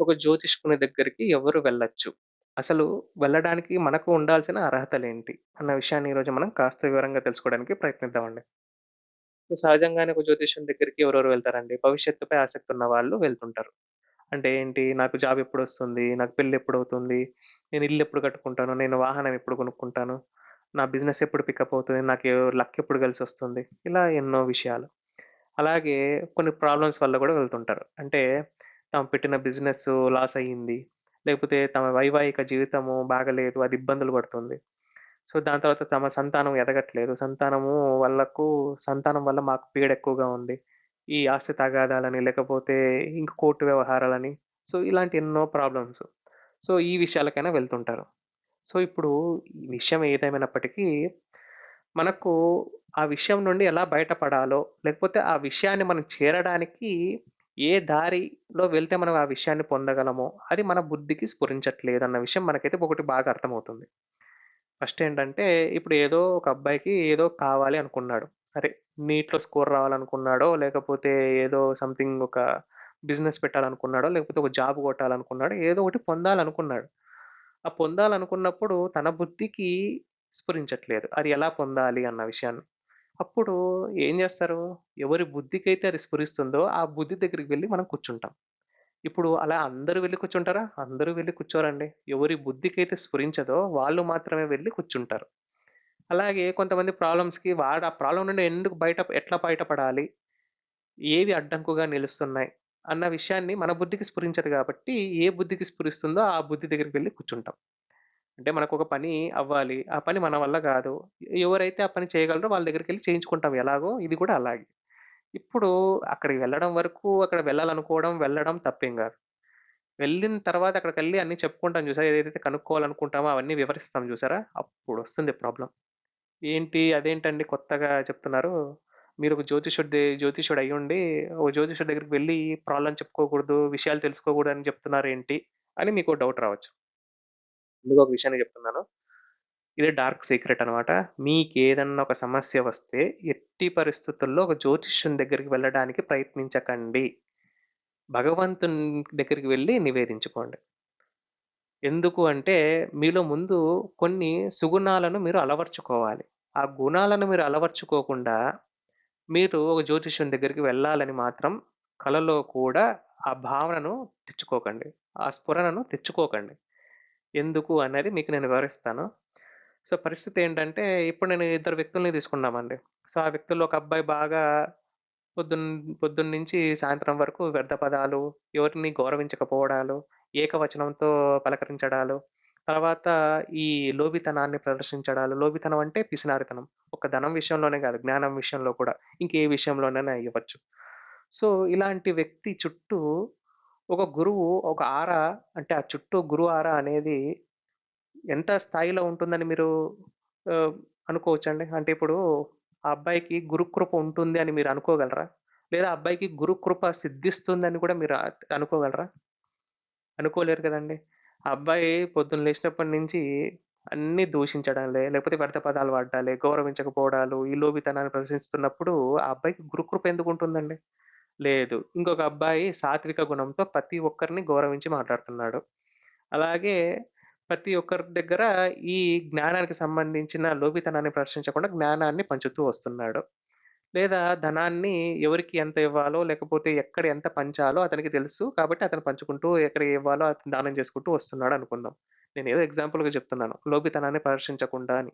ఒక జ్యోతిష్కుని దగ్గరికి ఎవరు వెళ్ళొచ్చు? అసలు వెళ్ళడానికి మనకు ఉండాల్సిన అర్హతలేంటి? అన్న విషయాన్ని ఈరోజు మనం కాస్త వివరంగా తెలుసుకోవడానికి ప్రయత్నిద్దామండి. సో, సహజంగానే ఒక జ్యోతిష్యుని దగ్గరికి ఎవరెవరు వెళ్తారండి? భవిష్యత్తుపై ఆసక్తి ఉన్న వాళ్ళు వెళ్తుంటారు. అంటే ఏంటి? నాకు జాబ్ ఎప్పుడొస్తుంది? నాకు పెళ్ళెప్పుడవుతుంది? నేను ఇల్లు ఎప్పుడు కట్టుకుంటాను? నేను వాహనం ఎప్పుడు కొనుక్కుంటాను? నా బిజినెస్ ఎప్పుడు పికప్ అవుతుంది? నాకు లక్ ఎప్పుడు కలిసొస్తుంది? ఇలా ఎన్నో విషయాలు. అలాగే కొన్ని ప్రాబ్లమ్స్ వల్ల గూడా వెళ్తుంటారు. అంటే తాము పెట్టిన బిజినెస్సు లాస్ అయ్యింది. లేకపోతే తమ వైవాహిక జీవితము బాగాలేదు. అది ఇబ్బందులు పడుతుంది. సో, దాని తర్వాత తమ సంతానం ఎదగట్లేదు. సంతానము వాళ్ళకు సంతానం వల్ల మాకు పీడ ఎక్కువగా ఉంది. ఈ ఆస్తి తగాదాలని, లేకపోతే ఇంక కోర్టు వ్యవహారాలని, సో, ఇలాంటి ఎన్నో ప్రాబ్లమ్స్. సో, ఈ విషయాలకైనా వెళ్తుంటారు. సో, ఇప్పుడు ఈ విషయం ఏదేమైనప్పటికీ మనకు ఆ విషయం నుండి ఎలా బయటపడాలో, లేకపోతే ఆ విషయాన్ని మనం చేరడానికి ఏ దారిలో వెళ్తే మనం ఆ విషయాన్ని పొందగలమో, అది మన బుద్ధికి స్ఫురించట్లేదన్న విషయం మనకైతే ఒకటి బాగా అర్థమవుతుంది. ఫస్ట్ ఏంటంటే, ఇప్పుడు ఏదో ఒక అబ్బాయికి ఏదో కావాలి అనుకున్నాడు. సరే నీట్‌లో స్కోర్ రావాలనుకున్నాడో, లేకపోతే ఏదో సంథింగ్ ఒక బిజినెస్ పెట్టాలనుకున్నాడో, లేకపోతే ఒక జాబ్ కొట్టాలనుకున్నాడో, ఏదో ఒకటి పొందాలనుకున్నాడు. ఆ పొందాలనుకున్నప్పుడు తన బుద్ధికి స్ఫురించట్లేదు. అది ఎలా పొందాలి అన్న విషయాన్ని. అప్పుడు ఏం జేస్తారు? ఎవరి బుద్ధికైతే అది స్ఫురిస్తుందో, ఆ బుద్ధి దగ్గరికి వెళ్ళి మనం కూర్చుంటాం. ఇప్పుడు అలా అందరూ వెళ్ళి కూర్చుంటారా? అందరూ వెళ్ళి కూర్చోరండి. ఎవరి బుద్ధికైతే స్ఫురించదో వాళ్ళు మాత్రమే వెళ్ళి కూర్చుంటారు. అలాగే కొంతమంది ప్రాబ్లమ్స్‌కి వాడు ఆ ప్రాబ్లమ్ నుండి ఎందుకు బయట ఎట్లా బయటపడాలి? ఏవి అడ్డంకుగా నిలుస్తున్నాయి? అన్న విషయాన్ని మన బుద్ధికి స్ఫురించదు గాబట్టి, ఏ బుద్ధికి స్ఫురిస్తుందో ఆ బుద్ధి దగ్గరికి వెళ్ళి కూర్చుంటాం. అంటే మనకొక పని అవ్వాలి. ఆ పని మన వల్ల కాదు ఎవరైతే ఆ పని చేయగలరో వాళ్ళ దగ్గరికెళ్ళి చేయించుకుంటాం ఎలాగో ఇది కూడా అలాగే. ఇప్పుడు అక్కడికి వెళ్ళడం వరకు అక్కడ వెళ్ళాలనుకోవడం, వెళ్ళడం తప్పేం కాదు. వెళ్ళిన తర్వాత అక్కడికెళ్ళి అన్నీ చెప్పుకుంటాం చూసారా? ఏదైతే కనుక్కోవాలనుకుంటామో అవన్నీ వివరిస్తాం చూసారా? అప్పుడొస్తుంది ప్రాబ్లమ్. ఏంటి అదేంటండి కొత్తగా చెప్తున్నారు? మీరొక జ్యోతిషుడి జ్యోతిషుడు అయ్యుండి, ఓ జ్యోతిషుడి దగ్గరికి వెళ్ళి ప్రాబ్లమ్ చెప్పుకోకూడదు, విషయాలు తెలుసుకోకూడదని చెప్తున్నారేంటి? అని మీకో డౌట్ రావచ్చు. ముందుగా ఒక విషయాన్ని చెప్తున్నాను. ఇది డార్క్ సీక్రెట్ అనమాట. మీకు ఏదన్నా ఒక సమస్య వస్తే ఎట్టి పరిస్థితుల్లో ఒక జ్యోతిష్యం దగ్గరికి వెళ్ళడానికి ప్రయత్నించకండి. భగవంతుని దగ్గరికి వెళ్ళి నివేదించుకోండి. ఎందుకు అంటే మీలో ముందు కొన్ని సుగుణాలను మీరు అలవర్చుకోవాలి. ఆ గుణాలను మీరు అలవర్చుకోకుండా మీరు ఒక జ్యోతిష్యం దగ్గరికి వెళ్ళాలని మాత్రం కలలో కూడా ఆ భావనను తెచ్చుకోకండి. ఆ స్ఫురణను తెచ్చుకోకండి. ఎందుకు అనేది మీకు నేను వివరిస్తాను. సో, పరిస్థితి ఏంటంటే ఇప్పుడు నేను ఇద్దరు వ్యక్తుల్ని తీసుకున్నామండి. సో, ఆ వ్యక్తుల్లో ఒక అబ్బాయి బాగా పొద్దున్ పొద్దున్నుంచి సాయంత్రం వరకు వ్యర్థ పదాలు, ఎవరిని గౌరవించకపోవడాలు, ఏకవచనంతో పలకరించడాలు, తర్వాత ఈ లోభితనాన్ని ప్రదర్శించడాలు. లోభితనం అంటే పిసినారితనం. ఒక ధనం విషయంలోనే కాదు, జ్ఞానం విషయంలో కూడా. ఇంకే విషయంలోనైనా అయ్యవచ్చు. సో, ఇలాంటి వ్యక్తి చుట్టూ ఒక గురువు ఒక ఆర అంటే ఆ చుట్టూ గురు ఆర అనేది ఎంత స్థాయిలో ఉంటుందని మీరు ఆహ్, అనుకోవచ్చండి? అంటే ఇప్పుడు ఆ అబ్బాయికి గురుకృప ఉంటుంది అని మీరు అనుకోగలరా? లేదా ఆ అబ్బాయికి గురుకృప సిద్ధిస్తుందని కూడా మీరు ఆహ్, అనుకోగలరా? అనుకోలేరు కదండీ! ఆ అబ్బాయి పొద్దున్న లేచినప్పటి నుంచి అన్నీ దూషించడాలే, లేకపోతే వ్యర్థ పదాలు వాడడాలే, గౌరవించకపోవడాలు, ఈ లోపితనాన్ని ప్రదర్శిస్తున్నప్పుడు ఆ అబ్బాయికి గురుకృప ఎందుకుంటుందండి? లేదు. ఇంకొక అబ్బాయి సాత్విక గుణంతో ప్రతి ఒక్కరిని గౌరవించి మాట్లాడుతున్నాడు. అలాగే ప్రతి ఒక్కరి దగ్గర ఈ జ్ఞానానికి సంబంధించిన లోపితనాన్ని ప్రదర్శించకుండా జ్ఞానాన్ని పంచుతూ వస్తున్నాడు. లేదా ధనాన్ని ఎవరికి ఎంత ఇవ్వాలో, లేకపోతే ఎక్కడ ఎంత పంచాలో అతనికి తెలుసు. కాబట్టి అతను పంచుకుంటూ ఎక్కడ ఇవ్వాలో అతను దానం చేసుకుంటూ వస్తున్నాడు అనుకుందాం నేను ఏదో ఎగ్జాంపుల్‌గా చెప్తున్నాను. లోపితనాన్ని ప్రదర్శించకుండా అని.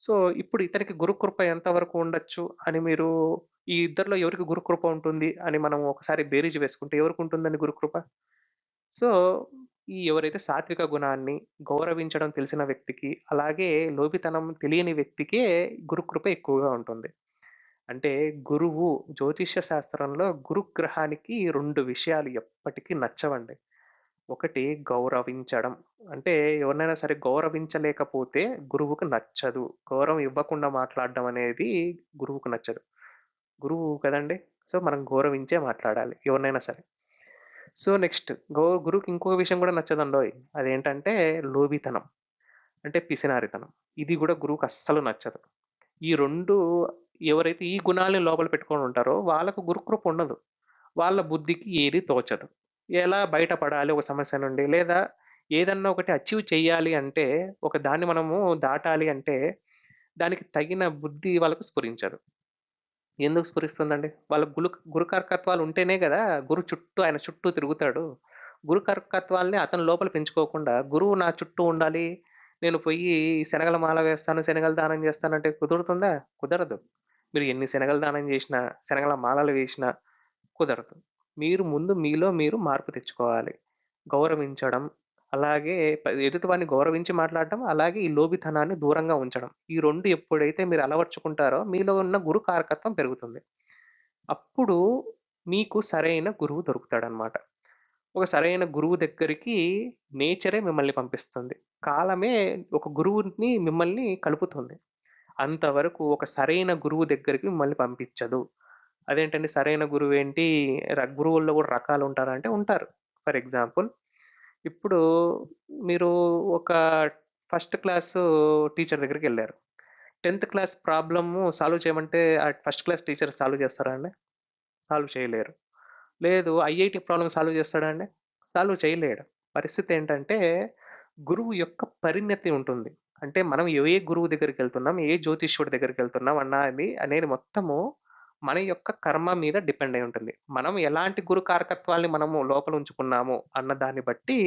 సో, ఇప్పుడు ఇతనికి గురుకృప ఎంతవరకు ఉండొచ్చు అని మీరు ఈ ఇద్దరిలో ఎవరికి గురుకృప ఉంటుంది అని మనం ఒకసారి బేరీజు వేసుకుంటే ఎవరికి ఉంటుందని గురుకృప? సో, ఈ ఎవరైతే సాత్విక గుణాన్ని గౌరవించడం తెలిసిన వ్యక్తికి, అలాగే లోభితనం తెలియని వ్యక్తికే గురుకృప ఎక్కువగా ఉంటుంది. అంటే గురువు జ్యోతిష్య శాస్త్రంలో గురుగ్రహానికి రెండు విషయాలు ఎప్పటికీ నచ్చవండి. ఒకటి గౌరవించడం. అంటే ఎవరినైనా సరే గౌరవించలేకపోతే గురువుకు నచ్చదు. గౌరవం ఇవ్వకుండా మాట్లాడడం అనేది గురువుకు నచ్చదు. గురువు కదండీ! సో, మనం గౌరవించే మాట్లాడాలి ఎవరినైనా సరే. సో, నెక్స్ట్ గౌ గురువుకి ఇంకొక విషయం కూడా నచ్చదండోయ్! అదేంటంటే లోభితనం. అంటే పిసినారితనం. ఇది గూడా గురువుకి అస్సలు నచ్చదు. ఈ 2 ఎవరైతే ఈ గుణాల్ని లోపల పెట్టుకొని ఉంటారో వాళ్ళకు గురుకృప ఉండదు. వాళ్ళ బుద్ధికి ఏది తోచదు. ఎలా బయటపడాలి ఒక సమస్య నుండి? లేదా ఏదన్నా ఒకటి అచీవ్ చేయాలి అంటే, ఒక దాన్ని మనము దాటాలి అంటే, దానికి తగిన బుద్ధి వాళ్ళకు స్ఫురించదు. ఎందుకు స్ఫురిస్తుందండి? వాళ్ళ గురు గురుకర్కత్వాలు ఉంటేనే కదా గురు చుట్టూ ఆయన చుట్టూ తిరుగుతాడు. గురుకర్కత్వాల్ని అతని లోపల పెంచుకోకుండా, గురువు నా చుట్టూ ఉండాలి. నేను పొయ్యి శనగల మాల వేస్తాను, శనగలు దానం చేస్తానంటే కుదురుతుందా? కుదరదు. మీరు ఎన్ని శనగలు దానం చేసినా శనగల మాలలు వేసినా కుదరదు. మీరు ముందు మీలో మీరు మార్పు తెచ్చుకోవాలి. గౌరవించడం, అలాగే ప ఎదుటివాడిని గౌరవించి మాట్లాడడం, అలాగే ఈ లోభితనాన్ని దూరంగా ఉంచడం. ఈ 2 ఎప్పుడైతే మీరు అలవర్చుకుంటారో మీలో ఉన్న గురు కారకత్వం పెరుగుతుంది. అప్పుడు మీకు సరైన గురువు దొరుకుతాడనమాట. ఒక సరైన గురువు దగ్గరికి నేచరే మిమ్మల్ని పంపిస్తుంది. కాలమే ఒక గురువుని మిమ్మల్ని కలుపుతుంది. అంతవరకు ఒక సరైన గురువు దగ్గరికి మిమ్మల్ని పంపించదు. అదేంటండి సరైన గురువేంటి? ర గురువుల్లో కూడా రకాలు ఉంటారా అంటే ఉంటారు. ఫర్ ఎగ్జాంపుల్ ఇప్పుడు మీరు ఒక ఫస్ట్ క్లాసు టీచర్ దగ్గరికి వెళ్ళారు టెన్త్ క్లాస్ ప్రాబ్లము సాల్వ్ చేయమంటే ఆ ఫస్ట్ క్లాస్ టీచర్ సాల్వ్ చేస్తారా అండి? సాల్వ్ చేయలేరు. లేదు ఐఐటి ప్రాబ్లమ్ సాల్వ్ చేస్తాడా అండి? సాల్వ్ చేయలేడు. పరిస్థితి ఏంటంటే గురువు యొక్క పరిణతి ఉంటుంది. అంటే మనం ఏ గురువు దగ్గరికి వెళ్తున్నాం ఏ జ్యోతిష్యుడి అన్న అన్నది అనేది మొత్తము మన యొక్క కర్మ మీద డిపెండ్ అయి ఉంటుంది. మనం ఎలాంటి గురు కారకత్వాల్ని మనము లోపల ఉంచుకున్నాము అన్న దాన్ని బట్టి,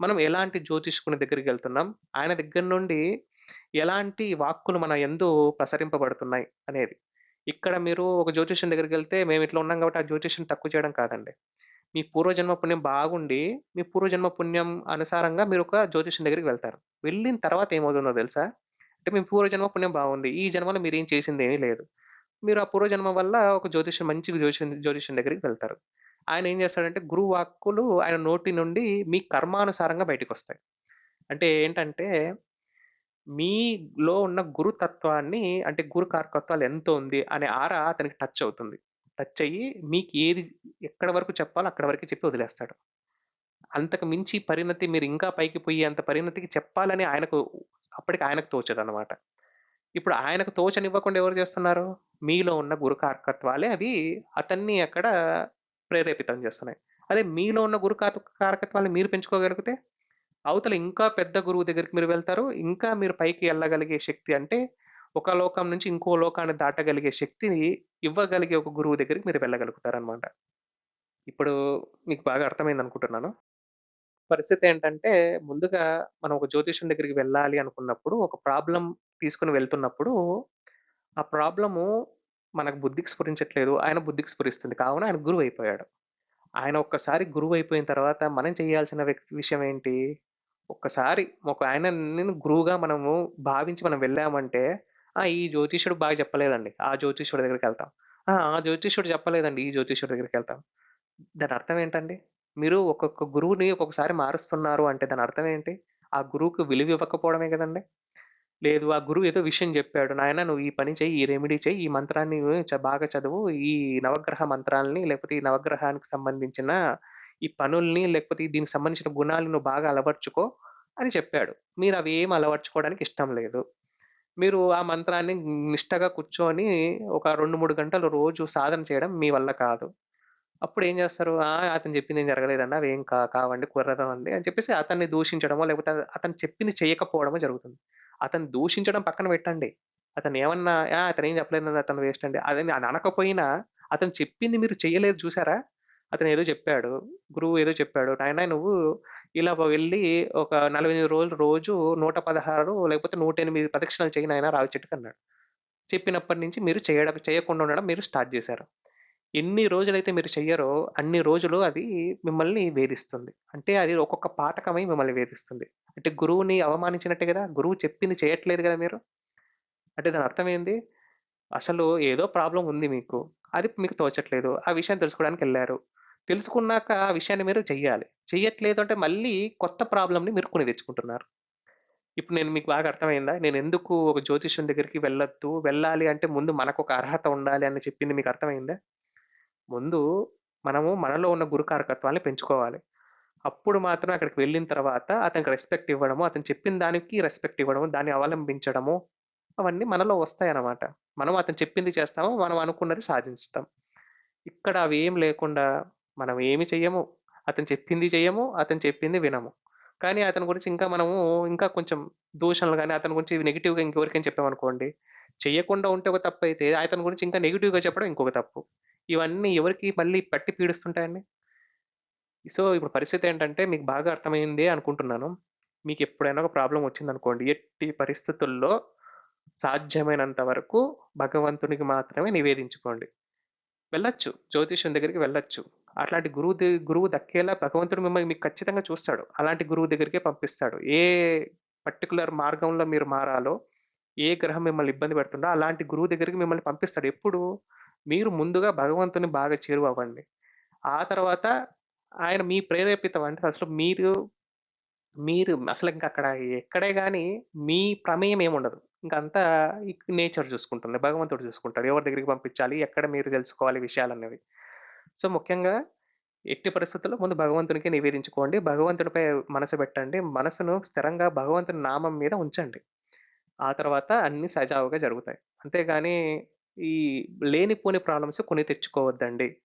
మనం ఎలాంటి జ్యోతిష్కుని దగ్గరికెళ్తున్నాం, ఆయన దగ్గర నుండి ఎలాంటి వాక్కులు మన ఎందు ప్రసరింపబడుతున్నాయి అనేది. ఇక్కడ మీరు ఒక జ్యోతిషుల దగ్గరికి వెళ్తే మేము ఇట్లా ఉన్నాం కాబట్టి ఆ జ్యోతిష్యం తక్కువ చేయడం కాదండి. మీ పూర్వజన్మ పుణ్యం బాగుండి, మీ పూర్వజన్మ పుణ్యం అనుసారంగా మీరు ఒక జ్యోతిష్యం దగ్గరికి వెళ్తారు. వెళ్ళిన తర్వాత ఏమవుతుందో తెలుసా? అంటే మీ పూర్వజన్మ పుణ్యం బాగుంది. ఈ జన్మలో మీరేం చేసిందేమీ లేదు. మీరు ఆ పూర్వజన్మ వల్ల ఒక జ్యోతిష్యం మంచి జ్యోతిష్యుని జ్యోతిష్యుని దగ్గరికి వెళ్తారు. ఆయన ఏం చేస్తాడంటే గురువు వాక్కులు ఆయన నోటి నుండి మీ కర్మానుసారంగా బయటికొస్తాయి. అంటే ఏంటంటే, మీలో ఉన్న గురుతత్వాన్ని అంటే గురు కారకత్వాలు ఎంత ఉంది అనే ఆరా అతనికి టచ్ అవుతుంది. టచ్ అయ్యి మీకు ఏది ఎక్కడ వరకు చెప్పాలో అక్కడ వరకు చెప్పి వదిలేస్తాడు. అంతకు మించి పరిణతి మీరు ఇంకా పైకి పోయేంత పరిణతికి చెప్పాలని ఆయనకు అప్పటికి ఆయనకు తోచదనమాట. ఇప్పుడు ఆయనకు తోచనివ్వకుండా ఎవరు చేస్తున్నారు? మీలో ఉన్న గురు కారకత్వాలే అవి అతన్ని అక్కడ ప్రేరేపితం చేస్తున్నాయి. అదే మీలో ఉన్న గురు కారకత్వాన్ని మీరు పెంచుకోగలిగితే, అవతల ఇంకా పెద్ద గురువు దగ్గరికి మీరు వెళ్తారు. ఇంకా మీరు పైకి వెళ్ళగలిగే శక్తి అంటే, ఒక లోకం నుంచి ఇంకో లోకాన్ని దాటగలిగే శక్తిని ఇవ్వగలిగే ఒక గురువు దగ్గరికి మీరు వెళ్ళగలుగుతారనమాట. ఇప్పుడు మీకు బాగా అర్థమైంది అనుకుంటున్నాను పరిస్థితి ఏంటంటే, ముందుగా మనం ఒక జ్యోతిష్యం దగ్గరికి వెళ్ళాలి అనుకున్నప్పుడు, ఒక ప్రాబ్లం తీసుకొని వెళ్తున్నప్పుడు, ఆ ప్రాబ్లము మనకు బుద్ధికి స్ఫురించట్లేదు. ఆయన బుద్ధికి స్ఫురిస్తుంది. కావున ఆయన గురువయిపోయాడు. ఆయన ఒక్కసారి గురువయిపోయిన తర్వాత మనం చేయాల్సిన వ్యక్ విషయం ఏంటి? ఒక్కసారి ఒక ఆయనని గురువుగా మనము భావించి మనం వెళ్ళామంటే, ఆ! ఈ జ్యోతిష్యుడు బాగా చెప్పలేదండి. ఆ జ్యోతిష్యుడి దగ్గరికెళ్తాం. ఆ! ఆ జ్యోతిష్యుడు చెప్పలేదండి. ఈ జ్యోతిష్యుడి దగ్గరికెళ్తాం. దాని అర్థం ఏంటండి? మీరు ఒక్కొక్క గురువుని ఒక్కొక్కసారి మారుస్తున్నారు అంటే దాని అర్థం ఏంటి? ఆ గురువుకి విలువ ఇవ్వకపోవడమే గదండీ! లేదు ఆ గురువు ఏదో విషయం చెప్పాడు నాయనా నువ్వు ఈ పని చెయ్యి, ఈ రెమెడీ చెయ్యి, ఈ మంత్రాన్ని చ బాగా చదువు, ఈ నవగ్రహ మంత్రాల్ని లేకపోతే ఈ నవగ్రహానికి సంబంధించిన ఈ పనుల్ని లేకపోతే దీనికి సంబంధించిన గుణాలు నువ్వు బాగా అలవర్చుకో అని చెప్పాడు. మీరు అవి ఏం అలవర్చుకోవడానికి ఇష్టం లేదు. మీరు ఆ మంత్రాన్ని నిష్టగా కూర్చొని ఒక 2, 3 గంటలు రోజు సాధన చేయడం మీ వల్ల కాదు. అప్పుడేం జేస్తారు? ఆ! అతను చెప్పిందేం అవి అవేం కా కావండి. కుర్రదనం అని చెప్పేసి అతన్ని దూషించడమో, లేకపోతే అతను చెప్పింది చేయకపోవడమో జరుగుతుంది. అతను దూషించడం పక్కన పెట్టండి. అతను ఏమన్నా ఆ! ఏం చెప్పలేదు అతను వేస్ట్ అండి. అదని అని అనకపోయినా అతను చెప్పింది మీరు చేయలేదు చూసారా? అతను ఏదో చెప్పాడు. గురువు ఏదో చెప్పాడు. నాయనా నువ్వు ఇలా వెళ్ళి ఒక 48 రోజులు రోజు 116 లేకపోతే 108 ప్రదక్షిణలు చెయ్యి నాయనా రావి చెట్టుకన్నాడు. చెప్పినప్పటి నుంచి మీరు చేయడం చేయకుండా ఉండడం మీరు స్టార్ట్ చేశారు ఎన్ని రోజులైతే మీరు చెయ్యరో, అన్ని రోజులు అది మిమ్మల్ని వేధిస్తుంది. అంటే అది ఒక్కొక్క పాతకమై మిమ్మల్ని వేధిస్తుంది. అంటే గురువుని అవమానించినట్టే గదా! గురువు చెప్పింది చేయట్లేదు గదా మీరు. అంటే దాని అర్థమైంది ఏంది? అసలు ఏదో ప్రాబ్లమ్ ఉంది మీకు. అది మీకు తోచట్లేదు. ఆ విషయం తెలుసుకోవడానికెళ్ళారు. తెలుసుకున్నాక ఆ విషయాన్ని మీరు చెయ్యాలి. చెయ్యట్లేదు అంటే మళ్ళీ కొత్త ప్రాబ్లమ్‌ని మీరు కొని తెచ్చుకుంటున్నారు. ఇప్పుడు నేను మీకు బాగా అర్థమైందా? నేనెందుకు ఒక జ్యోతిష్యుని దగ్గరికి వెళ్ళొద్దు, వెళ్ళాలి అంటే ముందు మనకొక అర్హత ఉండాలి అని చెప్పింది మీకు అర్థమైందా? ముందు మనము మనలో ఉన్న గురు కారకత్వాన్ని పెంచుకోవాలి. అప్పుడు మాత్రం అక్కడికి వెళ్ళిన తర్వాత అతనికి రెస్పెక్ట్ ఇవ్వడము, అతను చెప్పిన దానికి రెస్పెక్ట్ ఇవ్వడము, దాన్ని అవలంబించడము, అవన్నీ మనలో వస్తాయన్నమాట. మనం అతను చెప్పింది చేస్తాము. మనం అనుకున్నది సాధించుతాం. ఇక్కడ అవి ఏం లేకుండా మనం ఏమి చెయ్యము. అతను చెప్పింది చెయ్యము, అతను చెప్పింది వినము. కానీ అతని గురించి ఇంకా మనము ఇంకా కొంచెం దూషణలు కానీ అతని గురించి నెగెటివ్‌గా ఇంకెవరికైనా చెప్పామనుకోండి, చెయ్యకుండా ఉంటే ఒక తప్పు అయితే అతని గురించి ఇంకా నెగిటివ్గా చెప్పడం ఇంకొక తప్పు. ఇవన్నీ ఎవరికి మళ్ళీ పట్టి పీడిస్తుంటాయండి? సో, ఇప్పుడు పరిస్థితేంటంటే మీకు బాగా అర్థమైందే అనుకుంటున్నాను. మీకు ఎప్పుడైనా ఒక ప్రాబ్లం వచ్చింది అనుకోండి ఎట్టి పరిస్థితుల్లో సాధ్యమైనంత వరకు భగవంతునికి మాత్రమే నివేదించుకోండి. వెళ్ళొచ్చు. జ్యోతిష్యం దగ్గరికి వెళ్ళొచ్చు. అట్లాంటి గురువు గురువు దక్కేలా భగవంతుడు మిమ్మల్ని మీకు ఖచ్చితంగా చూస్తాడు. అలాంటి గురువు దగ్గరికే పంపిస్తాడు. ఏ పర్టికులర్ మార్గంలో మీరు మారాలో, ఏ గ్రహం మిమ్మల్ని ఇబ్బంది పెడుతుందో అలాంటి గురువు దగ్గరికి మిమ్మల్ని పంపిస్తాడు. ఎప్పుడు? మీరు ముందుగా భగవంతుని బాగా చేరువవ్వండి. ఆ తర్వాత ఆయన మీ ప్రేరేపితం అంటే అసలు మీరు మీరు అసలు ఇంకా అక్కడ ఎక్కడే కానీ మీ ప్రమేయం ఏముండదు. ఇంకంతా నేచర్ చూసుకుంటుంది. భగవంతుడు చూసుకుంటాడు. ఎవరి దగ్గరికి పంపించాలి, ఎక్కడ మీరు తెలుసుకోవాలి విషయాలు అనేవి సో, ముఖ్యంగా ఎట్టి పరిస్థితుల్లో ముందు భగవంతునికి నివేదించుకోండి. భగవంతుడిపై మనసు పెట్టండి. మనసును స్థిరంగా భగవంతుని నామం మీద ఉంచండి. ఆ తర్వాత అన్నీ సజావుగా జరుగుతాయి. అంతేగాని ఈ లేనిపోని ప్రాబ్లమ్స్ కొని తెచ్చుకోవద్దండి.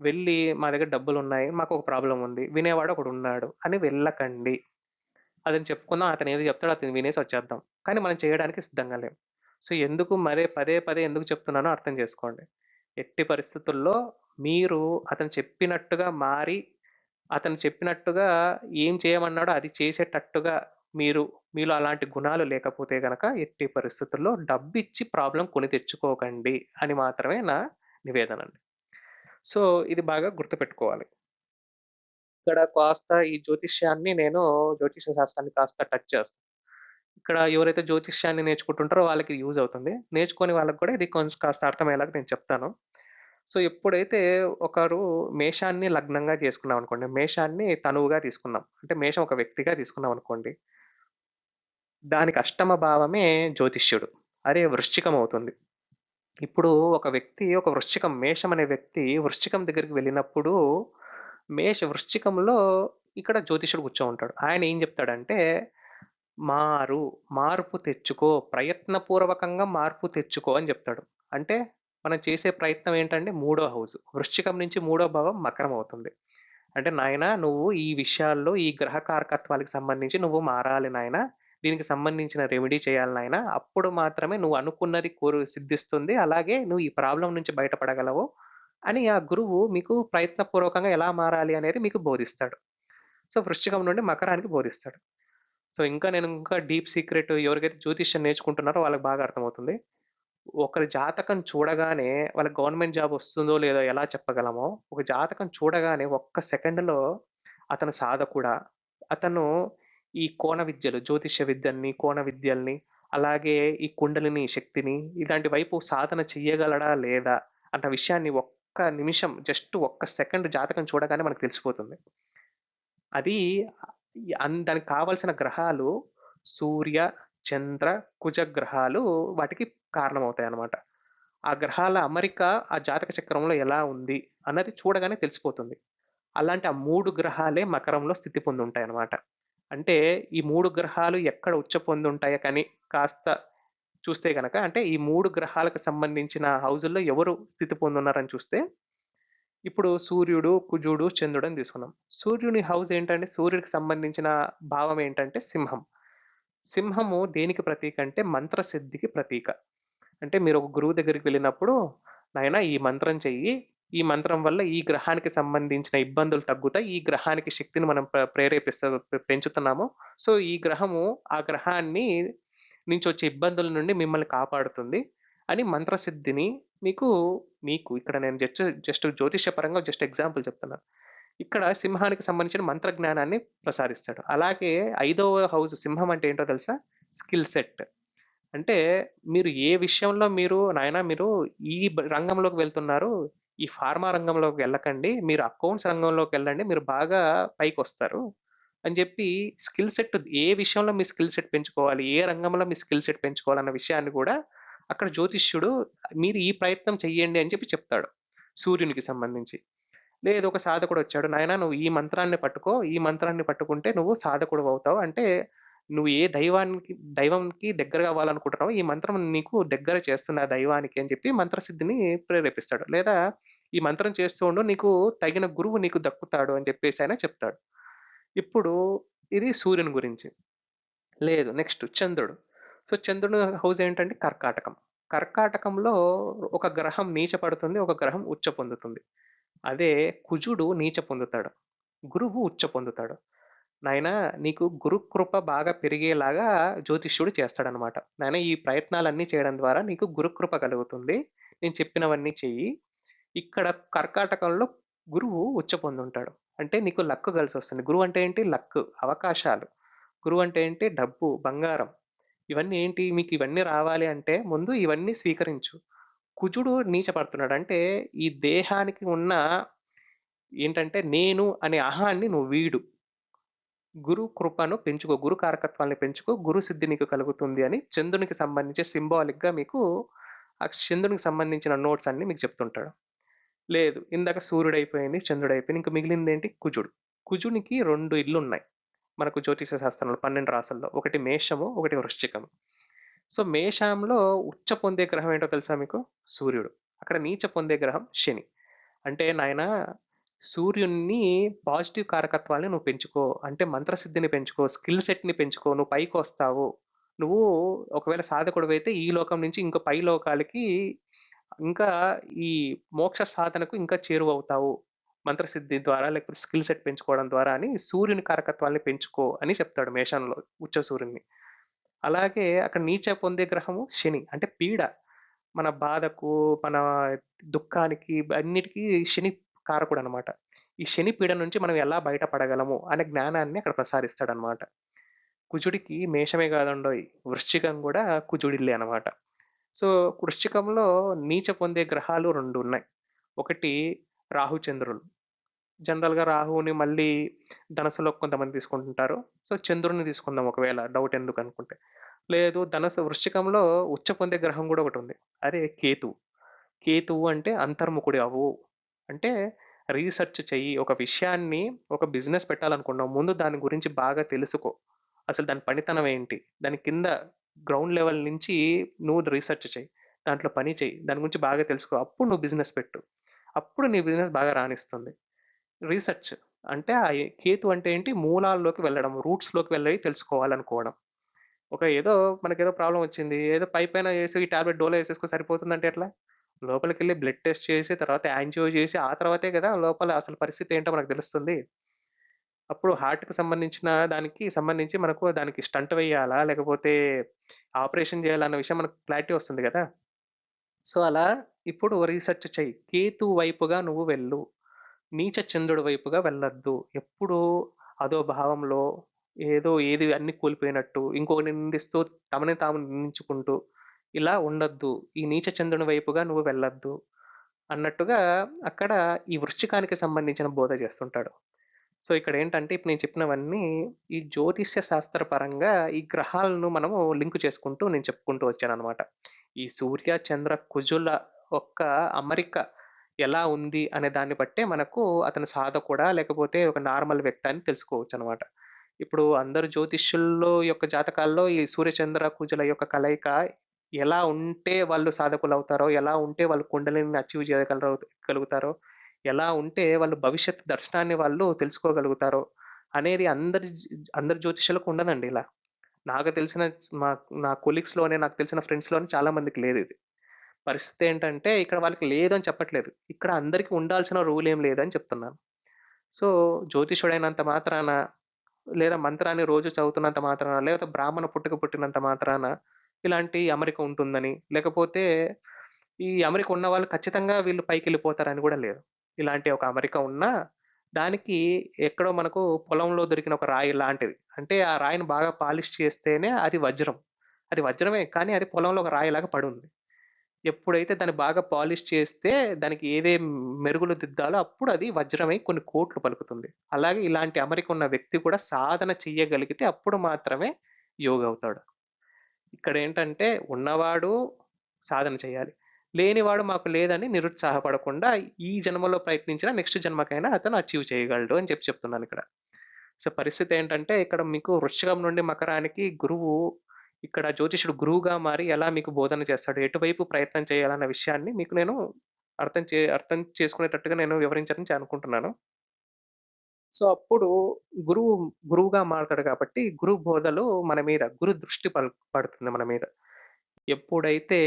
వెళ్ళి మా దగ్గర డబ్బులు ఉన్నాయి మాకు ఒక ప్రాబ్లం ఉంది. వినేవాడు ఒకడున్నాడు అని వెళ్ళకండి. అతను చెప్పుకుందాం. అతను ఏదో చెప్తాడో అతను వినేసి వచ్చేద్దాం. కానీ మనం చేయడానికి సిద్ధంగా లేం సో, ఎందుకు మరే పదే పదే ఎందుకు చెప్తున్నానో అర్థం చేసుకోండి. ఎట్టి పరిస్థితుల్లో మీరు అతను చెప్పినట్టుగా మారి, అతను చెప్పినట్టుగా ఏం చేయమన్నాడో అది చేసేటట్టుగా మీరు మీలో అలాంటి గుణాలు లేకపోతే గనక ఎట్టి పరిస్థితుల్లో డబ్బు ఇచ్చి ప్రాబ్లం కొని తెచ్చుకోకండి అని మాత్రమే నా నివేదన అండి సో, ఇది బాగా గుర్తుపెట్టుకోవాలి. ఇక్కడ కాస్త ఈ జ్యోతిష్యాన్ని నేను జ్యోతిష్య శాస్త్రాన్ని కాస్త టచ్ చేస్తాను ఇక్కడ ఎవరైతే జ్యోతిష్యాన్ని నేర్చుకుంటుంటారో వాళ్ళకి యూజ్ అవుతుంది. నేర్చుకొని వాళ్ళకి కూడా ఇది కొంచెం కాస్త అర్థమయ్యేలాగా నేను చెప్తాను. సో, ఎప్పుడైతే ఒకరు మేషాన్ని లగ్నంగా చేసుకున్నాం అనుకోండి మేషాన్ని తనువుగా తీసుకుందాం. అంటే మేషం ఒక వ్యక్తిగా తీసుకున్నాం అనుకోండి దానికి అష్టమ భావమే జ్యోతిష్యుడు. అరే వృశ్చికం అవుతుంది. ఇప్పుడు ఒక వ్యక్తి ఒక వృశ్చికం మేషం అనే వ్యక్తి వృశ్చికం దగ్గరికి వెళ్ళినప్పుడు, మేష వృశ్చికంలో ఇక్కడ జ్యోతిష్యుడు కూర్చో ఉంటాడు. ఆయన ఏం చెప్తాడంటే, మారు, మార్పు తెచ్చుకో, ప్రయత్నపూర్వకంగా మార్పు తెచ్చుకో అని చెప్తాడు. అంటే మనం చేసే ప్రయత్నం ఏంటంటే మూడో హౌస్. వృశ్చికం నుంచి మూడో భావం మకరం అవుతుంది. అంటే నాయనా నువ్వు ఈ విషయాల్లో ఈ గ్రహ కారకత్వాలకు సంబంధించి నువ్వు మారాలి నాయనా. దీనికి సంబంధించిన రెమెడీ చేయాలి నాయన అప్పుడు మాత్రమే నువ్వు అనుకున్నది కోరు సిద్ధిస్తుంది. అలాగే నువ్వు ఈ ప్రాబ్లం నుంచి బయటపడగలవు అని ఆ గురువు మీకు ప్రయత్నపూర్వకంగా ఎలా మారాలి అనేది మీకు బోధిస్తాడు. సో, వృశ్చికం నుండి మకరానికి బోధిస్తాడు. సో, ఇంకా నేను ఇంకా డీప్ సీక్రెట్ ఎవరికైతే జ్యోతిష్యం నేర్చుకుంటున్నారో వాళ్ళకి బాగా అర్థమవుతుంది. ఒకరి జాతకం చూడగానే వాళ్ళకి గవర్నమెంట్ జాబ్ వస్తుందో లేదో ఎలా చెప్పగలమో, ఒక జాతకం చూడగానే ఒక్క సెకండ్‌లో అతను సాధకుడా? అతను ఈ కోణ విద్యలు, జ్యోతిష విద్యల్ని, కోణ విద్యల్ని, అలాగే ఈ కుండలిని శక్తిని ఇలాంటి వైపు సాధన చెయ్యగలడా? లేదా? అన్న విషయాన్ని ఒక్క నిమిషం జస్ట్ ఒక్క సెకండ్ జాతకం చూడగానే మనకు తెలిసిపోతుంది. అది దానికి కావాల్సిన గ్రహాలు సూర్య, చంద్ర, కుజ గ్రహాలు వాటికి కారణమవుతాయన్నమాట. ఆ గ్రహాల అమరిక ఆ జాతక చక్రంలో ఎలా ఉంది అన్నది చూడగానే తెలిసిపోతుంది. అలాంటి ఆ మూడు గ్రహాలే మకరంలో స్థితి పొందుంటాయన్నమాట. అంటే ఈ మూడు గ్రహాలు ఎక్కడ ఉచ్చ పొందుంటాయో కానీ కాస్త చూస్తే కనుక అంటే ఈ మూడు గ్రహాలకు సంబంధించిన హౌజుల్లో ఎవరు స్థితి పొందున్నారని చూస్తే, ఇప్పుడు సూర్యుడు, కుజుడు, చంద్రుడు అని తీసుకున్నాం. సూర్యుని హౌస్ ఏంటంటే సూర్యుడికి సంబంధించిన భావం ఏంటంటే సింహం. సింహము దేనికి ప్రతీక అంటే మంత్రసిద్ధికి ప్రతీక. అంటే మీరు ఒక గురువు దగ్గరికి వెళ్ళినప్పుడు, నాయనా ఈ మంత్రం చెయ్యి. ఈ మంత్రం వల్ల ఈ గ్రహానికి సంబంధించిన ఇబ్బందులు తగ్గుతాయి. ఈ గ్రహానికి శక్తిని మనం ప్ర పెంచుతున్నాము. సో, ఈ గ్రహము ఆ గ్రహాన్ని నుంచి వచ్చే ఇబ్బందుల నుండి మిమ్మల్ని కాపాడుతుంది అని మంత్రసిద్ధిని మీకు, మీకు ఇక్కడ నేను జస్ట్ జస్ట్ జ్యోతిష్యపరంగా జస్ట్ ఎగ్జాంపుల్ చెప్తున్నాను. ఇక్కడ సింహానికి సంబంధించిన మంత్ర జ్ఞానాన్ని ప్రసారిస్తాడు అలాగే ఐదవ హౌస్ సింహం అంటే ఏంటో తెలుసా? Skill set. అంటే మీరు ఏ విషయంలో మీరు నాయనా మీరు ఈ రంగంలోకి వెళ్తున్నారు. ఈ ఫార్మా రంగంలోకి వెళ్ళకండి. మీరు అకౌంట్స్ రంగంలోకి వెళ్ళండి. మీరు బాగా పైకి వస్తారు అని చెప్పి స్కిల్ సెట్ ఏ విషయంలో మీ స్కిల్ సెట్ పెంచుకోవాలి, ఏ రంగంలో మీ స్కిల్ సెట్ పెంచుకోవాలన్న విషయాన్ని కూడా అక్కడ జ్యోతిష్యుడు మీరు ఈ ప్రయత్నం చెయ్యండి అని చెప్పి చెప్తాడు. సూర్యునికి సంబంధించి. లేదు ఒక సాధకుడు వచ్చాడు నాయనా నువ్వు ఈ మంత్రాన్ని పట్టుకో. ఈ మంత్రాన్ని పట్టుకుంటే నువ్వు సాధకుడు అవుతావు అంటే నువ్వు ఏ దైవానికి దైవంకి దగ్గరగా కావాలనుకుంటున్నావు ఈ మంత్రం నీకు దగ్గర చేస్తుంది ఆ దైవానికి అని చెప్పి మంత్రసిద్ధిని ప్రేరేపిస్తాడు. లేదా ఈ మంత్రం చేస్తూ ఉండు. నీకు తగిన గురువు నీకు దక్కుతాడు అని చెప్పేసి ఆయన చెప్తాడు. ఇప్పుడు ఇది సూర్యుని గురించి. లేదు నెక్స్ట్ చంద్రుడు. సో, చంద్రుని హౌస్ ఏంటంటే కర్కాటకం. కర్కాటకంలో ఒక గ్రహం నీచ పడుతుంది. ఒక గ్రహం ఉచ్చ పొందుతుంది. అదే కుజుడు నీచ పొందుతాడు. గురువు ఉచ్చ పొందుతాడు. నాయనా నీకు గురుకృప బాగా పెరిగేలాగా జ్యోతిష్యుడు చేస్తాడనమాట. నాయనా ఈ ప్రయత్నాలన్నీ చేయడం ద్వారా నీకు గురుకృప కలుగుతుంది. నేను చెప్పినవన్నీ చెయ్యి. ఇక్కడ కర్కాటకంలో గురువు ఉచ్చ పొందుంటాడు. అంటే నీకు లక్ కలిసొస్తుంది. గురువు అంటే ఏంటి? లక్, అవకాశాలు. గురువు అంటే ఏంటి? డబ్బు, బంగారం. ఇవన్నీ ఏంటి? మీకు ఇవన్నీ రావాలి అంటే ముందు ఇవన్నీ స్వీకరించు. కుజుడు నీచపడుతున్నాడు అంటే ఈ దేహానికి ఉన్న ఏంటంటే నేను అనే అహాన్ని నువ్వు వీడు. గురు కృపను పెంచుకో. గురు కారకత్వాన్ని పెంచుకో. గురు సిద్ధి నీకు కలుగుతుంది అని చంద్రునికి సంబంధించి సింబాలిక్‌గా మీకు ఆ చంద్రునికి సంబంధించిన నోట్స్ అన్నీ మీకు చెప్తుంటాడు. లేదు ఇందాక సూర్యుడు అయిపోయింది చంద్రుడు అయిపోయింది ఇంకా ఇంక మిగిలిందేంటి? కుజుడు. కుజునికి రెండు ఇల్లు ఉన్నాయి మనకు జ్యోతిష శాస్త్రంలో 12 రాసుల్లో. ఒకటి మేషము, ఒకటి వృశ్చికము సో, మేషంలో ఉచ్చ పొందే గ్రహం ఏంటో తెలుసా మీకు? సూర్యుడు. అక్కడ నీచ పొందే గ్రహం శని. అంటే నాయనా సూర్యుడిని పాజిటివ్ కారకత్వాన్ని నువ్వు పెంచుకో. అంటే మంత్రసిద్ధిని పెంచుకో. స్కిల్ సెట్‌ని పెంచుకో. నువ్వు పైకి వస్తావు నువ్వు ఒకవేళ సాధకుడివైతే ఈ లోకం నుంచి ఇంకో పై లోకాలకి ఇంకా ఈ మోక్ష సాధనకు ఇంకా చేరువవుతావు. మంత్రసిద్ధి ద్వారా లేకపోతే స్కిల్ సెట్ పెంచుకోవడం ద్వారా అని సూర్యుని కారకత్వాన్ని పెంచుకో అని చెప్తాడు మేషంలో ఉచ్చ సూర్యుడిని. అలాగే అక్కడ నీచ పొందే గ్రహము శని. అంటే పీడ. మన బాధకు, మన దుఃఖానికి అన్నిటికీ శని కారకుడనమాట. ఈ శని పీడ నుంచి మనం ఎలా బయటపడగలము అనే జ్ఞానాన్ని అక్కడ ప్రసారిస్తాడనమాట కుజుడికి మేషమే కాదండోయ్! వృశ్చికం కూడా కుజుడిల్లే అనమాట. సో, వృశ్చికంలో నీచ పొందే గ్రహాలు రెండు ఉన్నాయి. ఒకటి రాహు, చంద్రులు. జనరల్‌గా రాహువుని మళ్ళీ ధనసులో కొంతమంది తీసుకుంటుంటారు. సో, చంద్రుడిని తీసుకుందాం ఒకవేళ డౌట్ ఎందుకు అనుకుంటే లేదు ధనసు వృశ్చికంలో ఉచ్చ పొందే గ్రహం కూడా ఒకటి ఉంది అదే కేతువు. కేతువు అంటే అంతర్ముఖుడి అవ్వు. అంటే రీసెర్చ్ చెయ్యి. ఒక విషయాన్ని ఒక బిజినెస్ పెట్టాలనుకున్నావు. ముందు దాని గురించి బాగా తెలుసుకో. అసలు దాని పనితనం ఏంటి? దాని కింద గ్రౌండ్ లెవెల్ నుంచి నువ్వు రీసెర్చ్ చెయ్యి. దాంట్లో పని చెయ్యి. దాని గురించి బాగా తెలుసుకో. అప్పుడు నువ్వు బిజినెస్ పెట్టు. అప్పుడు నీ బిజినెస్ బాగా రాణిస్తుంది. రీసెర్చ్ అంటే ఆ కేతు అంటే ఏంటి? మూలాల్లోకి వెళ్ళడం. రూట్స్‌లోకి వెళ్ళి తెలుసుకోవాలనుకోవడం. ఒక ఏదో మనకేదో ప్రాబ్లం వచ్చింది. ఏదో పైపైన వేసి ఈ టాబ్లెట్ డోలో వేసేసుకో సరిపోతుందంటే ఎట్లా? లోపలికెళ్ళి బ్లడ్ టెస్ట్ చేసి, తర్వాత యాంజియో చేసి, ఆ తర్వాతే కదా లోపల అసలు పరిస్థితి ఏంటో మనకు తెలుస్తుంది. అప్పుడు హార్ట్‌కి సంబంధించిన దానికి సంబంధించి మనకు దానికి స్టంట్ వేయాలా? లేకపోతే ఆపరేషన్ చేయాలా? అన్న విషయం మనకు క్లారిటీ వస్తుంది కదా సో, అలా ఇప్పుడు రీసెర్చ్ చెయ్యి. కేతు వైపుగా నువ్వు వెళ్ళు. నీచ చంద్రుడి వైపుగా వెళ్ళొద్దు. ఎప్పుడూ అదో భావంలో ఏదో ఏది అన్ని కోల్పోయినట్టు, ఇంకొకటి నిందిస్తూ తమని తాము నిందించుకుంటూ ఇలా ఉండొద్దు. ఈ నీచ చంద్రుని వైపుగా నువ్వు వెళ్ళొద్దు. అన్నట్టుగా అక్కడ ఈ వృశ్చికానికి సంబంధించిన బోధ చేస్తుంటాడు. సో, ఇక్కడ ఏంటంటే ఇప్పుడు నేను చెప్పినవన్నీ ఈ జ్యోతిష్య శాస్త్ర పరంగా ఈ గ్రహాలను మనము లింక్ చేసుకుంటూ నేను చెప్పుకుంటూ వచ్చాననమాట. ఈ సూర్య, చంద్ర, కుజుల యొక్క అమరిక ఎలా ఉంది అనే దాన్ని బట్టే మనకు అతను సాధకుడా? లేకపోతే ఒక నార్మల్ వ్యక్తి అని తెలుసుకోవచ్చు అనమాట ఇప్పుడు అందరు జ్యోతిష్యుల్లో యొక్క జాతకాల్లో ఈ సూర్య, చంద్ర, కుజుల యొక్క కలయిక ఎలా ఉంటే వాళ్ళు సాధకులు అవుతారో ఎలా ఉంటే వాళ్ళు కుండలిని అచీవ్ చేయగలరో గలుగుతారో, ఎలా ఉంటే వాళ్ళు భవిష్యత్ దర్శనాన్ని వాళ్ళు తెలుసుకోగలుగుతారో అనేది అందరి అందరి జ్యోతిష్యులకు ఉండదండి ఇలా. నాకు తెలిసిన మా నా కొలీగ్స్‌లోనే నాకు తెలిసిన ఫ్రెండ్స్‌లోనే చాలా మందికి ఇది పరిస్థితి ఏంటంటే ఇక్కడ వాళ్ళకి లేదని చెప్పట్లేదు. ఇక్కడ అందరికీ ఉండాల్సిన రూల్ ఏం లేదని చెప్తున్నాను. సో, జ్యోతిషుడైనంత మాత్రాన, లేదా మంత్రాన్ని రోజు చదువుతున్నంత మాత్రాన, లేకపోతే బ్రాహ్మణ పుట్టుక పుట్టినంత మాత్రాన ఇలాంటి అమరిక ఉంటుందని, లేకపోతే ఈ అమరిక ఉన్నవాళ్ళు ఖచ్చితంగా వీళ్ళు పైకి వెళ్ళిపోతారని కూడా లేదు. ఇలాంటి ఒక అమరిక ఉన్నా దానికి ఎక్కడో మనకు పొలంలో దొరికిన ఒక రాయి లాంటిది. అంటే ఆ రాయిని బాగా పాలిష్ చేస్తేనే అది వజ్రం. అది వజ్రమే కానీ అది పొలంలో ఒక రాయిలాగా పడుంది. ఎప్పుడైతే దాన్ని బాగా పాలిష్ చేస్తే దానికి ఏదే మెరుగులు దిద్దాలో అప్పుడు అది వజ్రమై కొన్ని కోట్లు పలుకుతుంది. అలాగే ఇలాంటి అమరిక ఉన్న వ్యక్తి కూడా సాధన చెయ్యగలిగితే అప్పుడు మాత్రమే యోగా అవుతాడు ఇక్కడ ఏంటంటే ఉన్నవాడు సాధన చేయాలి. లేనివాడు మాకు లేదని నిరుత్సాహపడకుండా ఈ జన్మలో ప్రయత్నించినా నెక్స్ట్ జన్మకైనా అతను అచీవ్ చేయగలడు అని చెప్పి చెప్తున్నానిక్కడ. సో, పరిస్థితి ఏంటంటే ఇక్కడ మీకు వృశ్చికం నుండి మకరానికి గురువు ఇక్కడ జ్యోతిషుడు గురువుగా మారి ఎలా మీకు బోధన చేస్తాడు? ఎటువైపు ప్రయత్నం చేయాలన్న విషయాన్ని మీకు నేను అర్థం చే అర్థం చేసుకునేటట్టుగా నేను వివరించాలని అనుకుంటున్నాను. సో, అప్పుడు గురువు గురువుగా మారతాడు కాబట్టి, గురు బోధలు మన మీద, గురు దృష్టి పడుతుంది మన మీద. ఎప్పుడైతే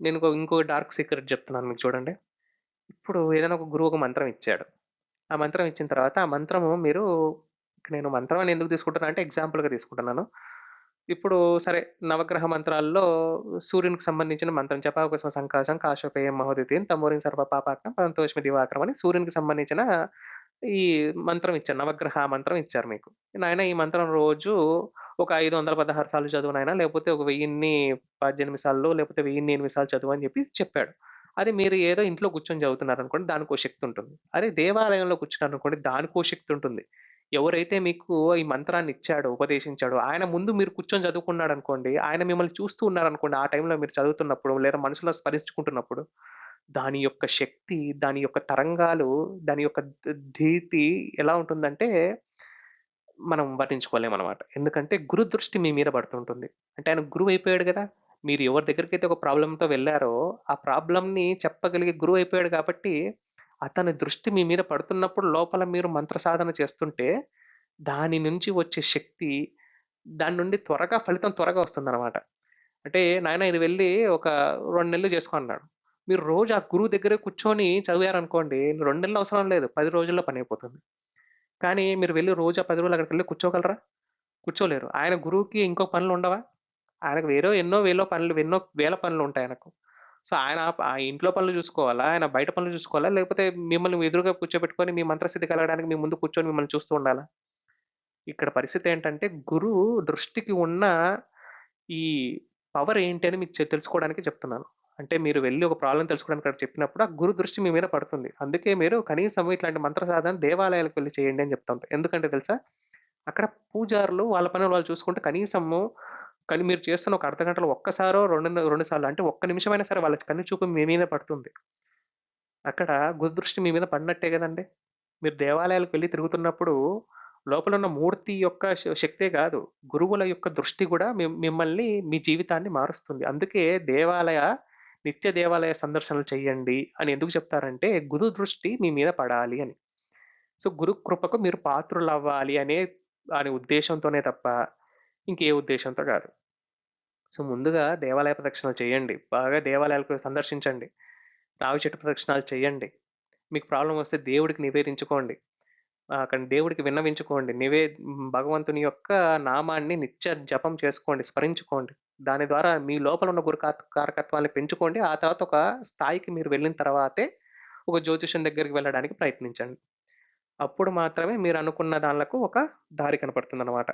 నేను ఇంకో ఇంకో డార్క్ సీక్రెట్ చెప్తున్నాను మీకు చూడండి. ఇప్పుడు ఏదైనా ఒక గురువు ఒక మంత్రం ఇచ్చాడు. ఆ మంత్రం ఇచ్చిన తర్వాత, ఆ మంత్రము మీరు నేను మంత్రం అని ఎందుకు తీసుకుంటున్నా అంటే ఎగ్జాంపుల్‌గా తీసుకుంటున్నాను. ఇప్పుడు సరే నవగ్రహ మంత్రాల్లో సూర్యునికి సంబంధించిన మంత్రం జపాకుసుమ సంకాశం కాశోపేయం మహోదితీన్ తమోరిం సర్వ పాపాత్మం పంతోష్మి దివాకరం అని సూర్యునికి సంబంధించిన ఈ మంత్రం ఇచ్చారు. నవగ్రహ మంత్రం ఇచ్చారు మీకు. నాయన ఈ మంత్రం రోజు ఒక 516 సార్లు చదువు నాయన లేకపోతే ఒక 1018 సార్లు లేకపోతే 1008 సార్లు చదువు అని చెప్పి చెప్పాడు. అది మీరు ఏదో ఇంట్లో కూర్చొని చదువుతున్నారు అనుకోండి దానికో శక్తి ఉంటుంది. అదే దేవాలయంలో కూర్చున్నారనుకోండి దానికో శక్తి ఉంటుంది. ఎవరైతే మీకు ఈ మంత్రాన్ని ఇచ్చాడో, ఉపదేశించాడో ఆయన ముందు మీరు కూర్చొని చదువుకున్నాడు అనుకోండి ఆయన మిమ్మల్ని చూస్తూ ఉన్నారనుకోండి, ఆ టైంలో మీరు చదువుతున్నప్పుడు లేదా మనసులో స్మరించుకుంటున్నప్పుడు, దాని యొక్క శక్తి, దాని యొక్క తరంగాలు, దాని యొక్క ధీతి ఎలా ఉంటుందంటే, మనం వర్ణించుకోలేమనమాట. ఎందుకంటే గురు దృష్టి మీ మీద పడుతుంటుంది. అంటే ఆయన గురువయిపోయాడు గదా! మీరు ఎవరి దగ్గరికైతే ఒక ప్రాబ్లమ్‌తో వెళ్ళారో, ఆ ప్రాబ్లమ్‌ని చెప్పగలిగే గురువయిపోయాడు కాబట్టి, అతని దృష్టి మీ మీద పడుతున్నప్పుడు లోపల మీరు మంత్ర సాధన చేస్తుంటే, దాని నుంచి వచ్చే శక్తి, దాని నుండి త్వరగా ఫలితం త్వరగా వస్తుందనమాట. అంటే నాయన ఇది వెళ్ళి ఒక 2 నెలలు చేసుకో అన్నాడు. మీరు రోజు ఆ గురువు దగ్గర కూర్చొని చదివారనుకోండి 2 నెలలు అవసరం లేదు. 10 రోజుల్లో పనయిపోతుంది. కానీ మీరు వెళ్ళి రోజు ఆ పది రోజులు వెళ్ళి కూర్చోగలరా? కూర్చోలేరు. ఆయన గురువుకి ఇంకో పనులు ఉండవా ఆయనకు వేరే ఎన్నో వేలో పనులు ఎన్నో వేల పనులుంటాయి ఆయనకు. సో, ఆయన ఆ ఇంట్లో పనులు చూసుకోవాలా? ఆయన బయట పనులు చూసుకోవాలా? లేకపోతే మిమ్మల్ని ఎదురుగా కూర్చోబెట్టుకొని మీ మంత్రస్థితి కలగడానికి మీ ముందు కూర్చొని మిమ్మల్ని చూస్తూ ఉండాలా? ఇక్కడ పరిస్థితి ఏంటంటే గురువు దృష్టికి ఉన్న ఈ పవర్ ఏంటి అని మీకు తెలుసుకోవడానికి చెప్తున్నాను. అంటే మీరు వెళ్ళి ఒక ప్రాబ్లం తెలుసుకోవడానికి అక్కడ చెప్పినప్పుడు ఆ గురు దృష్టి మీ మీద పడుతుంది. అందుకే మీరు కనీసం ఇట్లాంటి మంత్ర సాధన దేవాలయాలకు వెళ్ళి చేయండి అని చెప్తా ఎందుకంటే తెలుసా? అక్కడ పూజారులు వాళ్ళ పనులు వాళ్ళు చూసుకుంటే కనీసము కానీ మీరు చేస్తున్న ఒక అర్ధగంటలో ఒక్కసారో, రెండు రెండు సార్లు అంటే ఒక్క నిమిషమైనా సరే వాళ్ళ కన్ను చూపు మీ మీద పడుతుంది. అక్కడ గురుదృష్టి మీ మీద పడినట్టే కదండి మీరు దేవాలయాలకు వెళ్ళి తిరుగుతున్నప్పుడు లోపల ఉన్న మూర్తి యొక్క శక్తే కాదు గురువుల యొక్క దృష్టి కూడా మిమ్మల్ని మీ జీవితాన్ని మారుస్తుంది. అందుకే దేవాలయ నిత్య దేవాలయ సందర్శనలు చేయండి అని ఎందుకు చెప్తారంటే, గురు దృష్టి మీ మీద పడాలి అని. సో, గురు కృపకు మీరు పాత్రులవ్వాలి అనే అనే ఉద్దేశంతోనే తప్ప, ఇంకే ఉద్దేశంతో కాదు సో, ముందుగా దేవాలయ ప్రదక్షిణలు చేయండి. బాగా దేవాలయాలకు సందర్శించండి. రావి చెట్టు ప్రదక్షిణాలు చేయండి. మీకు ప్రాబ్లం వస్తే దేవుడికి నివేదించుకోండి. అక్కడ దేవుడికి విన్నవించుకోండి. నీవే భగవంతుని యొక్క నామాన్ని నిత్య జపం చేసుకోండి, స్మరించుకోండి. దాని ద్వారా మీ లోపల ఉన్న గురు కారకత్వాన్ని పెంచుకోండి. ఆ తర్వాత ఒక స్థాయికి మీరు వెళ్ళిన తర్వాతే ఒక జ్యోతిష్యుని దగ్గరికి వెళ్ళడానికి ప్రయత్నించండి. అప్పుడు మాత్రమే మీరు అనుకున్న దాన్లకు ఒక దారి కనపడుతుందనమాట.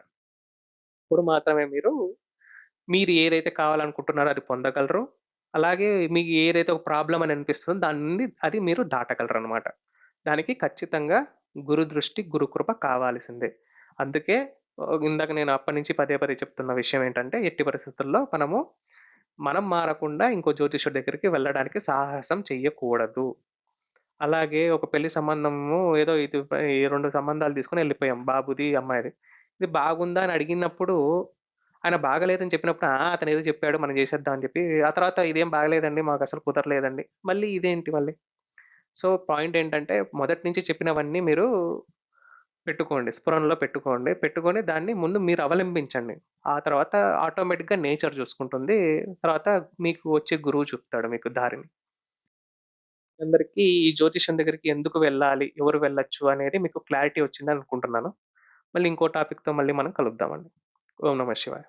అప్పుడు మాత్రమే మీరు, మీరు ఏదైతే కావాలనుకుంటున్నారో అది పొందగలరు. అలాగే మీకు ఏదైతే ఒక ప్రాబ్లమ్ అని అనిపిస్తుందో దాని నుండి అది మీరు దాటగలరనమాట. దానికి ఖచ్చితంగా గురు దృష్టి, గురుకృప కావాల్సిందే. అందుకే ఇందాక నేను అప్పటినుంచి పదే పదే చెప్తున్న విషయం ఏంటంటే, ఎట్టి పరిస్థితుల్లో మనము మనం మారకుండా ఇంకో జ్యోతిష్యుడి దగ్గరికి వెళ్ళడానికి సాహసం చెయ్యకూడదు. అలాగే ఒక పెళ్ళి సంబంధము ఏదో ఇది ఈ రెండు సంబంధాలు తీసుకుని వెళ్ళిపోయాం బాబుది, అమ్మాయిది. ఇది బాగుందా అని అడిగినప్పుడు, ఆయన బాగాలేదని చెప్పినప్పుడు, అతను ఏదో చెప్పాడు మనం చేసేద్దాం అని చెప్పి, ఆ తర్వాత ఇదేం మాకు అసలు కుదరలేదండి. మళ్ళీ ఇదేంటి మళ్ళీ? సో, పాయింట్ ఏంటంటే మొదటి నుంచి చెప్పినవన్నీ మీరు పెట్టుకోండి. స్ఫురణలో పెట్టుకోండి. పెట్టుకొని దాన్ని ముందు మీరు అవలంబించండి. ఆ తర్వాత ఆటోమేటిక్‌గా నేచర్ చూసుకుంటుంది. తర్వాత మీకు వచ్చే గురువు చూపుతాడు మీకు దారిని. అందరికీ ఈ జ్యోతిషం దగ్గరికి ఎందుకు వెళ్ళాలి? ఎవరు వెళ్ళొచ్చు? అనేది మీకు క్లారిటీ వచ్చిందని అనుకుంటున్నాను మళ్ళీ ఇంకో టాపిక్‌తో మళ్ళీ మనం కలుద్దామండి. ఓం నమ శివాయ.